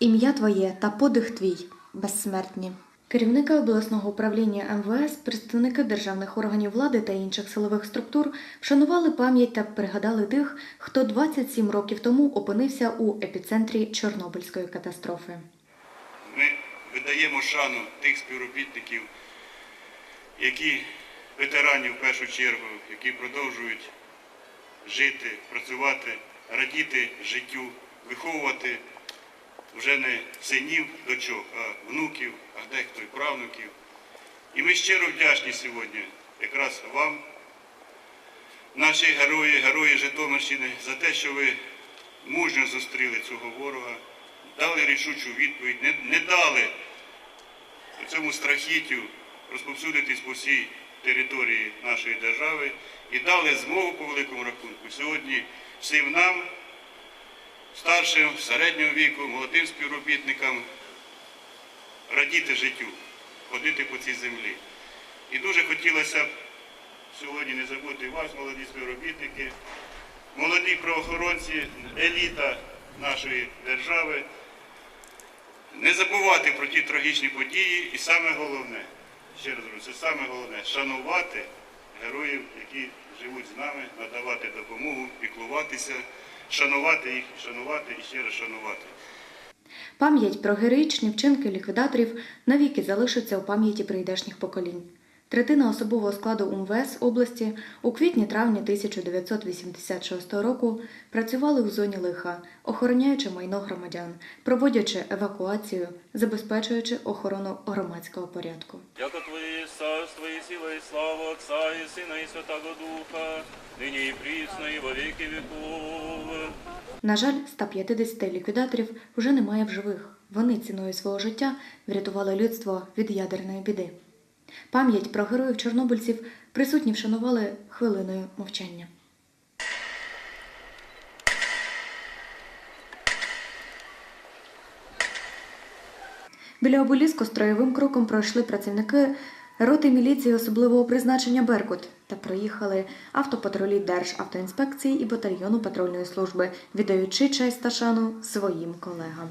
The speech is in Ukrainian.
Ім'я твоє та подих твій безсмертні. Керівники обласного управління МВС, представники державних органів влади та інших силових структур вшанували пам'ять та пригадали тих, хто 27 років тому опинився у епіцентрі Чорнобильської катастрофи. Ми видаємо шану тих співробітників, які ветеранів в першу чергу, які продовжують жити, працювати, радіти життю, виховувати вже не синів, дочок, а внуків, а дехто і правнуків. І ми щиро вдячні сьогодні якраз вам, наші герої, герої Житомирщини, за те, що ви мужньо зустріли цього ворога, дали рішучу відповідь, не, не дали цьому страхіттю розповсюдитись по всій території нашої держави і дали змогу по великому рахунку сьогодні всім нам, старшим, середнього віку, молодим співробітникам радіти життю, ходити по цій землі. І дуже хотілося б сьогодні не забути вас, молоді співробітники, молоді правоохоронці, еліта нашої держави, не забувати про ті трагічні події і саме головне, ще раз говорю, це саме головне шанувати героїв, які живуть з нами, надавати допомогу, піклуватися, шанувати їх, шанувати і ще раз шанувати. Пам'ять про героїчні вчинки ліквідаторів навіки залишиться у пам'яті прийдешніх поколінь. Третина особового складу УМВС області у квітні-травні 1986 року працювали у зоні лиха, охороняючи майно громадян, проводячи евакуацію, забезпечуючи охорону громадського порядку. Яко Твоє царство і сила і слава Отца і Сина і Святого Духа, нині і прісно, і во віки віков. На жаль, 150 ліквідаторів вже немає в живих. Вони ціною свого життя врятували людство від ядерної біди. Пам'ять про героїв чорнобильців присутні вшанували хвилиною мовчання. Біля обеліску строєвим кроком пройшли працівники роти міліції особливого призначення Беркут та проїхали автопатрулі Державтоінспекції і батальйону патрульної служби, віддаючи честь та шану своїм колегам.